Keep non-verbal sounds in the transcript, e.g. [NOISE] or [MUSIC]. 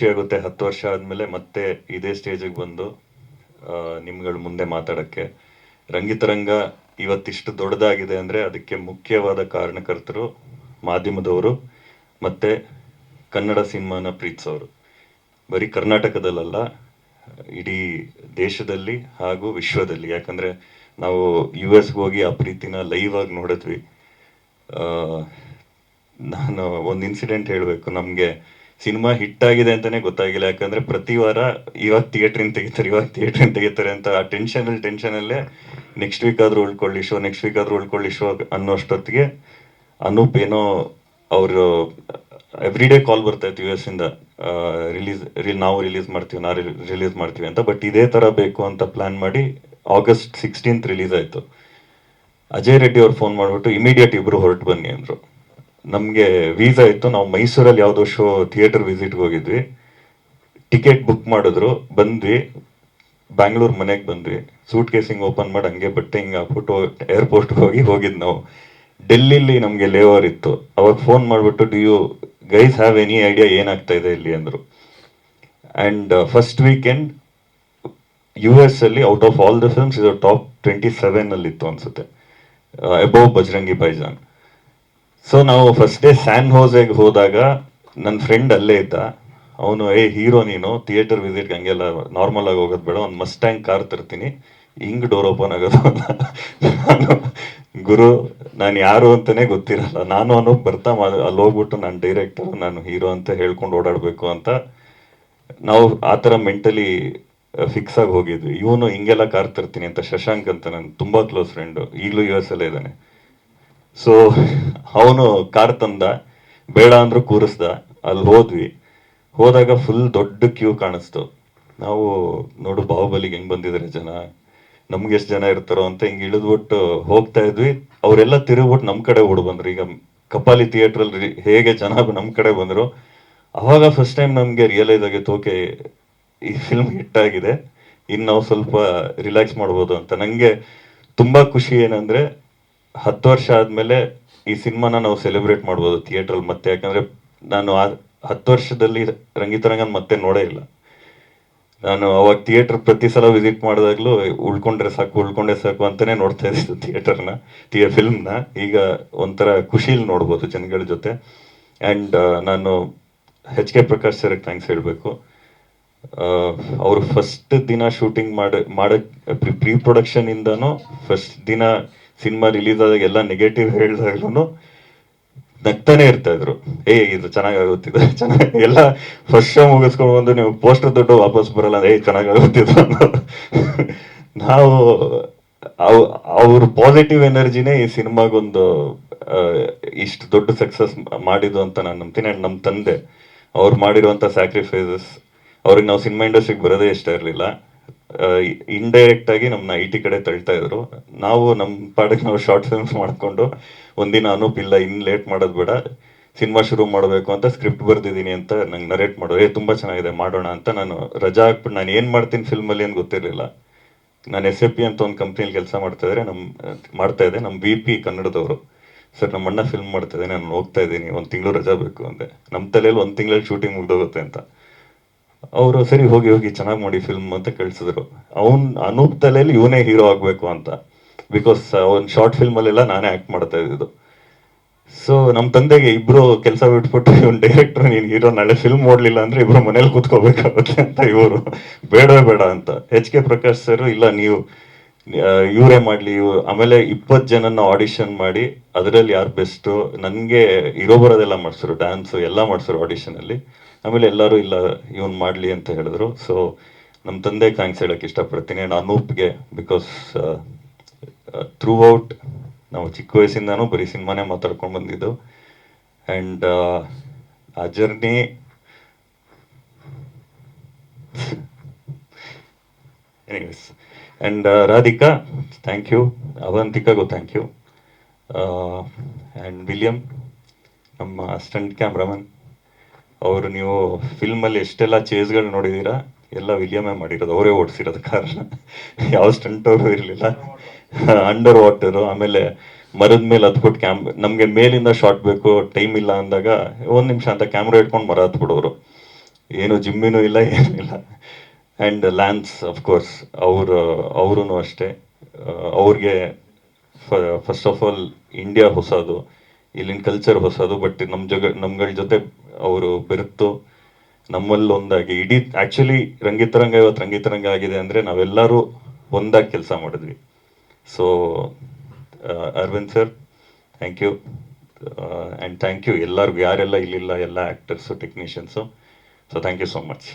ಖುಷಿ ಆಗುತ್ತೆ ಹತ್ತು ವರ್ಷ ಆದಮೇಲೆ ಮತ್ತೆ ಇದೇ ಸ್ಟೇಜಿಗೆ ಬಂದು ನಿಮ್ಗಳ ಮುಂದೆ ಮಾತಾಡೋಕ್ಕೆ. ರಂಗಿತರಂಗ ಇವತ್ತಿಷ್ಟು ದೊಡ್ಡದಾಗಿದೆ ಅಂದರೆ ಅದಕ್ಕೆ ಮುಖ್ಯವಾದ ಕಾರಣಕರ್ತರು ಮಾಧ್ಯಮದವರು ಮತ್ತು ಕನ್ನಡ ಸಿನಿಮಾನ ಪ್ರೀತಿಸೋರು. ಬರೀ ಕರ್ನಾಟಕದಲ್ಲಲ್ಲ, ಇಡೀ ದೇಶದಲ್ಲಿ ಹಾಗೂ ವಿಶ್ವದಲ್ಲಿ. ಯಾಕಂದರೆ ನಾವು ಯು ಎಸ್ಗೆ ಹೋಗಿ ಆ ಪ್ರೀತಿನ ಲೈವ್ ಆಗಿ ನೋಡಿದ್ವಿ. ನಾನು ಒಂದು ಇನ್ಸಿಡೆಂಟ್ ಹೇಳಬೇಕು. ನಮಗೆ ಸಿನಿಮಾ ಹಿಟ್ ಆಗಿದೆ ಅಂತಾನೆ ಗೊತ್ತಾಗಿಲ್ಲ. ಯಾಕಂದ್ರೆ ಪ್ರತಿ ವಾರ ಇವಾಗ ಥಿಯೇಟ್ರಿಂದ ತೆಗಿತಾರೆ, ಇವಾಗ ಥಿಯೇಟ್ರಿಂದ ತೆಗಿತಾರೆ ಅಂತ ಆ ಟೆನ್ಷನಲ್ಲಿ ಟೆನ್ಷನಲ್ಲೇ ನೆಕ್ಸ್ಟ್ ವೀಕ್ ಆದ್ರೂ ಉಳ್ಕೊಳ್ಳಿ ಶೋ ನೆಕ್ಸ್ಟ್ ವೀಕ್ ಆದ್ರೂ ಉಳ್ಕೊಳ್ಳಿ ಶೋ ಅನ್ನೋಷ್ಟೊತ್ತಿಗೆ ಅನೂಪ್ ಏನೋ ಅವರು ಎವ್ರಿ ಡೇ ಕಾಲ್ ಬರ್ತಾ ಇತ್ತು ಯು ಎಸ್ ಇಂದ ರಿಲೀಸ್ ನಾವು ರಿಲೀಸ್ ಮಾಡ್ತೀವಿ, ನಾವು ರಿಲೀಸ್ ಮಾಡ್ತೀವಿ ಅಂತ. ಬಟ್ ಇದೇ ತರ ಬೇಕು ಅಂತ ಪ್ಲಾನ್ ಮಾಡಿ ಆಗಸ್ಟ್ ಸಿಕ್ಸ್ಟೀನ್ತ್ ರಿಲೀಸ್ ಆಯ್ತು. ಅಜಯ್ ರೆಡ್ಡಿ ಅವ್ರು ಫೋನ್ ಮಾಡ್ಬಿಟ್ಟು ಇಮಿಡಿಯೇಟ್ ಇಬ್ರು ಹೊರಟು ಬನ್ನಿ ಅಂದ್ರು. ನಮಗೆ ವೀಸಾ ಇತ್ತು. ನಾವು ಮೈಸೂರಲ್ಲಿ ಯಾವುದೋ ಶೋ ಥಿಯೇಟರ್ ವಿಸಿಟ್ಗೆ ಹೋಗಿದ್ವಿ. ಟಿಕೆಟ್ ಬುಕ್ ಮಾಡಿದ್ರು. ಬಂದ್ವಿ. ಬ್ಯಾಂಗ್ಳೂರ್ ಮನೆಗೆ ಬಂದ್ವಿ. ಸೂಟ್ ಕೇಸಿಂಗ್ ಓಪನ್ ಮಾಡಿ ಹಂಗೆ ಬಟ್ಟೆ ಹಿಂಗೆ ಹಾಕ್ಬಿಟ್ಟು ಏರ್ಪೋರ್ಟ್ಗೆ ಹೋಗಿ ಹೋಗಿದ್ದು ನಾವು. ಡೆಲ್ಲಿಲಿ ನಮಗೆ ಲೇವರ್ ಇತ್ತು. ಅವಾಗ ಫೋನ್ ಮಾಡಿಬಿಟ್ಟು do you guys have any idea ಏನಾಗ್ತಾ ಇದೆ ಇಲ್ಲಿ? ಅಂದರು. And first weekend U S ಅಲ್ಲಿ out of all the films ಇದು ಟಾಪ್ ಟ್ವೆಂಟಿ ಸೆವೆನ್ ಅಲ್ಲಿ ಇತ್ತು ಅನ್ಸುತ್ತೆ ಅಬೌವ್ ಬಜರಂಗಿ ಬೈಜಾನ್ ಸೊ ನಾವು ಫಸ್ಟ್ ಡೇ ಸ್ಯಾನ್ ಹೋಸೆಗೆ ಹೋದಾಗ ನನ್ನ ಫ್ರೆಂಡ್ ಅಲ್ಲೇ ಇದ್ದ. ಅವನು, ಏ, ಹೀರೋ ನೀನು ಥಿಯೇಟರ್ ವಿಸಿಟ್ಗೆ ಹಂಗೆಲ್ಲ ನಾರ್ಮಲ್ ಆಗಿ ಹೋಗೋದು ಬೇಡ, ಒಂದು ಮಸ್ಟ್ಯಾಂಗ್ ಕಾರ್ ತರ್ತೀನಿ. ಹಿಂಗ್ ಡೋರ್ ಓಪನ್ ಆಗೋದು ನಾನು, ಗುರು, ನಾನು ಯಾರು ಅಂತಾನೆ ಗೊತ್ತಿರಲ್ಲ. ನಾನು ಅವನು ಬರ್ತಾ ಅಲ್ಲಿ ಹೋಗ್ಬಿಟ್ಟು ನಾನು ಡೈರೆಕ್ಟರ್ ನಾನು ಹೀರೋ ಅಂತ ಹೇಳ್ಕೊಂಡು ಓಡಾಡಬೇಕು ಅಂತ. ನಾವು ಆ ಥರ ಮೆಂಟಲಿ ಫಿಕ್ಸ್ ಆಗಿ ಹೋಗಿದ್ವಿ. ಇವನು ಹಿಂಗೆಲ್ಲ ಕಾರ್ ತರ್ತೀನಿ ಅಂತ, ಶಶಾಂಕ್ ಅಂತ ನನ್ನ ತುಂಬಾ ಕ್ಲೋಸ್ ಫ್ರೆಂಡ್ ಈಗಲೂ ಯು ಎಸ್ ಅಲ್ಲೇ ಇದ್ದಾನೆ. ಸೊ ಅವನು ಕಾರ್ ತಂದ, ಬೇಡ ಅಂದ್ರೂ ಕೂರಿಸ್ದ, ಅಲ್ಲಿ ಹೋದ್ವಿ. ಹೋದಾಗ ಫುಲ್ ದೊಡ್ಡ ಕ್ಯೂ ಕಾಣಿಸ್ತು. ನಾವು ನೋಡು ಬಾಹುಬಲಿಗೆ ಹೆಂಗ್ ಬಂದಿದ್ದಾರೆ ಜನ, ನಮ್ಗೆ ಎಷ್ಟು ಜನ ಇರ್ತಾರೋ ಅಂತ ಹಿಂಗೆ ಇಳಿದ್ಬಿಟ್ಟು ಹೋಗ್ತಾ ಇದ್ವಿ. ಅವರೆಲ್ಲ ತಿರುಗ್ಬಿಟ್ಟು ನಮ್ ಕಡೆ ಓಡ್ ಬಂದ್ರು. ಈಗ ಕಪಾಲಿ ಥಿಯೇಟರ್ ಅಲ್ಲಿ ಹೇಗೆ ಜನ ನಮ್ ಕಡೆ ಬಂದ್ರು. ಅವಾಗ ಫಸ್ಟ್ ಟೈಮ್ ನಮ್ಗೆ ರಿಯಲೈಸ್ ಆಗಿತ್ತು, ಓಕೆ, ಈ ಫಿಲ್ಮ್ ಹಿಟ್ ಆಗಿದೆ. ಇನ್ನು ನಾವು ಸ್ವಲ್ಪ ರಿಲ್ಯಾಕ್ಸ್ ಮಾಡ್ಬೋದು ಅಂತ. ನಂಗೆ ತುಂಬಾ ಖುಷಿ ಏನಂದ್ರೆ ಹತ್ತು ವರ್ಷ ಆದಮೇಲೆ ಈ ಸಿನಿಮಾನ ನಾವು ಸೆಲೆಬ್ರೇಟ್ ಮಾಡ್ಬೋದು ಥಿಯೇಟ್ರಲ್ಲಿ ಮತ್ತೆ, ಯಾಕಂದ್ರೆ ನಾನು ಆ ಹತ್ತು ವರ್ಷದಲ್ಲಿ ರಂಗಿತರಂಗನ್ ಮತ್ತೆ ನೋಡೇ ಇಲ್ಲ. ನಾನು ಅವಾಗ ಥಿಯೇಟರ್ ಪ್ರತಿ ಸಲ ವಿಸಿಟ್ ಮಾಡಿದಾಗಲೂ ಉಳ್ಕೊಂಡ್ರೆ ಸಾಕು ಉಳ್ಕೊಂಡ್ರೆ ಸಾಕು ಅಂತಾನೆ ನೋಡ್ತಾ ಇದ್ದು ಥಿಯೇಟರ್ನ ಥಿಯೇ ಫಿಲ್ಮ್ನ. ಈಗ ಒಂಥರ ಖುಷಿಲಿ ನೋಡ್ಬೋದು ಜನಗಳ ಜೊತೆ. ಆ್ಯಂಡ್ ನಾನು ಹೆಚ್ ಕೆ ಪ್ರಕಾಶ್ ಸರ್ಗೆ ಥ್ಯಾಂಕ್ಸ್ ಹೇಳಬೇಕು. ಅವರು ಫಸ್ಟ್ ದಿನ ಶೂಟಿಂಗ್ ಮಾಡ ಮಾಡಕ್ ಪ್ರೀ ಪ್ರೊಡಕ್ಷನ್ ಇಂದನೂ ಫಸ್ಟ್ ದಿನ ಸಿನಿಮಾ ರಿಲೀಸ್ ಆದಾಗ ಎಲ್ಲ ನೆಗೆಟಿವ್ ಹೇಳಿದಾಗ್ಲೂ ನಗ್ತಾನೆ ಇರ್ತಾ ಇದ್ರು ಏ, ಇದು ಚೆನ್ನಾಗಾಗುತ್ತಿದೆ, [LAUGHS] ಚೆನ್ನಾಗಿ, ಎಲ್ಲ ಫಸ್ಟ್ ಶೋ ಮುಗಿಸ್ಕೊಂಡು ಬಂದು ನೀವು ಪೋಸ್ಟರ್ ದೊಡ್ಡ ವಾಪಸ್ ಬರಲ್ಲ, ಏ ಚೆನ್ನಾಗಾಗುತ್ತಿದ್ದು [LAUGHS] ನಾವು ಅವ್- ಅವ್ರ ಪಾಸಿಟಿವ್ ಎನರ್ಜಿನೇ ಈ ಸಿನಿಮಾಗೊಂದು ಇಷ್ಟು ದೊಡ್ಡ ಸಕ್ಸಸ್ ಮಾಡಿದ್ದು ಅಂತ ನಾನು ನಂಬ್ತೀನಿ. ನಮ್ಮ ತಂದೆ ಅವ್ರು ಮಾಡಿರುವಂಥ ಸ್ಯಾಕ್ರಿಫೈಸಸ್ ಅವ್ರಿಗೆ ನಾವು ಸಿನಿಮಾ ಇಂಡಸ್ಟ್ರಿಗೆ ಬರೋದೇ ಇಷ್ಟ ಇರಲಿಲ್ಲ. ಇಂಡೈರೆಕ್ಟ್ ಆಗಿ ನಮ್ಮನ್ನ ಐ ಕಡೆ ತಳ್ತಾ ಇದ್ರು. ನಾವು ನಮ್ಮ ಪಾಡಿಗೆ ನಾವು ಶಾರ್ಟ್ ಫಿಲ್ಮ್ಸ್ ಮಾಡ್ಕೊಂಡು ಒಂದಿನ ಅನೂಪ್ ಇಲ್ಲ ಇನ್ನು ಲೇಟ್ ಮಾಡೋದು ಬೇಡ, ಸಿನಿಮಾ ಶುರು ಮಾಡಬೇಕು ಅಂತ ಸ್ಕ್ರಿಪ್ಟ್ ಬರ್ದಿದೀನಿ ಅಂತ ನಂಗೆ ನರೇಟ್ ಮಾಡೋದು ಏ, ತುಂಬ ಚೆನ್ನಾಗಿದೆ, ಮಾಡೋಣ ಅಂತ ನಾನು ರಜಾ ಹಾಕ್ಬಿಟ್ಟು ನಾನು ಏನು ಮಾಡ್ತೀನಿ ಫಿಲ್ಮಲ್ಲಿ ಅಂತ ಗೊತ್ತಿರಲಿಲ್ಲ. ನಾನು ಎಸ್ ಎ ಪಿ ಅಂತ ಒಂದು ಕಂಪ್ನಿಯಲ್ಲಿ ಕೆಲಸ ಮಾಡ್ತಾ ಇದ್ದರೆ ನಮ್ಮ ಮಾಡ್ತಾ ಇದ್ದೆ. ನಮ್ಮ ಬಿ ಪಿ ಕನ್ನಡದವರು, ಸರ್ ನಮ್ಮ ಅಣ್ಣ ಫಿಲ್ಮ್ ಮಾಡ್ತಾ ಇದ್ದೀನಿ ನಾನು ಹೋಗ್ತಾ ಇದ್ದೀನಿ, ಒಂದು ತಿಂಗಳು ರಜಾ ಬೇಕು ಅಂದೆ. ನಮ್ಮ ತಲೆಯಲ್ಲಿ ಒಂದು ತಿಂಗಳಲ್ಲಿ ಶೂಟಿಂಗ್ ಮುಗ್ದೋಗುತ್ತೆ ಅಂತ. ಅವರು ಸರಿ, ಹೋಗಿ ಹೋಗಿ, ಚೆನ್ನಾಗಿ ಮಾಡಿ ಫಿಲ್ಮ್ ಅಂತ ಕಳ್ಸಿದ್ರು. ಅವನ್ ಅನೂಪ್ ತಲೆಯಲ್ಲಿ ಇವನೇ ಹೀರೋ ಆಗಬೇಕು ಅಂತ. ಬಿಕಾಸ್ ಒಂದು ಶಾರ್ಟ್ ಫಿಲ್ಮಲ್ಲೆಲ್ಲ ನಾನೇ ಆ್ಯಕ್ಟ್ ಮಾಡ್ತಾ ಇದ್ದಿದ್ದು. ಸೊ ನಮ್ಮ ತಂದೆಗೆ ಇಬ್ರು ಕೆಲಸ ಬಿಟ್ಬಿಟ್ಟು ಇವ್ನು ಡೈರೆಕ್ಟರ್ ನೀನು ಹೀರೋ ನಾಳೆ ಫಿಲ್ಮ್ ನೋಡ್ಲಿಲ್ಲ ಅಂದ್ರೆ ಇಬ್ರು ಮನೇಲಿ ಕೂತ್ಕೋಬೇಕಾಗುತ್ತೆ ಅಂತ ಇವರು. ಬೇಡವೇ ಬೇಡ ಅಂತ. ಎಚ್ ಕೆ ಪ್ರಕಾಶ್ ಸರ್ ಇಲ್ಲ, ನೀವು ಇವರೇ ಮಾಡಲಿ ಆಮೇಲೆ ಇಪ್ಪತ್ತು ಜನನ ಆಡಿಷನ್ ಮಾಡಿ, ಅದರಲ್ಲಿ ಯಾರು ಬೆಸ್ಟು ನನಗೆ ಇರೋ ಬರೋದೆಲ್ಲ ಮಾಡಿಸಿದ್ರು ಡ್ಯಾನ್ಸು ಎಲ್ಲ ಮಾಡಿಸಿದ್ರು ಆಡಿಷನಲ್ಲಿ ಆಮೇಲೆ ಎಲ್ಲರೂ ಇಲ್ಲ, ಇವನು ಮಾಡಲಿ ಅಂತ ಹೇಳಿದ್ರು. ಸೊ ನಮ್ಮ ತಂದೆ ಥ್ಯಾಂಕ್ಸ್ ಹೇಳಕ್ಕೆ ಇಷ್ಟಪಡ್ತೀನಿ. ಆ್ಯಂಡ್ ಅನೂಪ್ಗೆ ಬಿಕಾಸ್ ಥ್ರೂ ಔಟ್ ನಾವು ಚಿಕ್ಕ ವಯಸ್ಸಿಂದನೂ ಬರೀ ಸಿನಿಮಾನೇ ಮಾತಾಡ್ಕೊಂಡು ಬಂದಿದ್ದು. ಆ್ಯಂಡ್ ಆ journey anyways and Radhika thank you ಅವಂತಿಕಾಗೂ thank you and William ನಮ್ಮ ಸ್ಟಂಟ್ ಕ್ಯಾಮ್ರಾಮನ್ ಅವರು ನೀವು ಫಿಲ್ಮಲ್ಲಿ ಎಷ್ಟೆಲ್ಲ ಚೇಸ್ಗಳು ನೋಡಿದ್ದೀರಾ, ಎಲ್ಲ ವಿಲಿಯಮೇ ಮಾಡಿರೋದು. ಅವರೇ ಓಡಿಸಿರೋದು ಕಾರಣ. ಯಾವ ಸ್ಟಂಟ್ ಅವರು ಇರಲಿಲ್ಲ. ಅಂಡರ್ ವಾಟರು ಆಮೇಲೆ ಮರದ ಮೇಲೆ ಹತ್ಬಿಟ್ಟು ಕ್ಯಾಮ್ ನಮಗೆ ಮೇಲಿಂದ ಶಾರ್ಟ್ ಬೇಕು ಟೈಮ್ ಇಲ್ಲ ಅಂದಾಗ ಒಂದು ನಿಮಿಷ ಅಂತ ಕ್ಯಾಮ್ರಾ ಇಟ್ಕೊಂಡು ಮರ ಹತ್ಬಿಡೋರು. ಏನು ಜಿಮ್ಮಿನೂ ಇಲ್ಲ ಏನೂ ಇಲ್ಲ ಆ್ಯಂಡ್ ಲ್ಯಾನ್ಸ್ ಅಫ್ಕೋರ್ಸ್ ಅವರು ಅವರೂ ಅಷ್ಟೇ. ಅವ್ರಿಗೆ ಫಸ್ಟ್ ಆಫ್ ಆಲ್ ಇಂಡಿಯಾ ಹೊಸದು, ಇಲ್ಲಿನ ಕಲ್ಚರ್ ಹೊಸದು ಬಟ್ ನಮ್ಮ ಜಗ, ನಮ್ಗಳ ಜೊತೆ ಅವರು ಬೆರೆತು ನಮ್ಮಲ್ಲಿ ಒಂದಾಗಿ ಇಡೀ ಆ್ಯಕ್ಚುಲಿ ರಂಗಿತರಂಗ ಇವತ್ತು ರಂಗಿತರಂಗ ಆಗಿದೆ ಅಂದರೆ ನಾವೆಲ್ಲರೂ ಒಂದಾಗಿ ಕೆಲಸ ಮಾಡಿದ್ವಿ. So Aravind sir thank you and thank you ಎಲ್ಲರಿಗೂ, ಯಾರೆಲ್ಲ ಇಲ್ಲಿಲ್ಲ, ಎಲ್ಲ actors technicians so thank you so much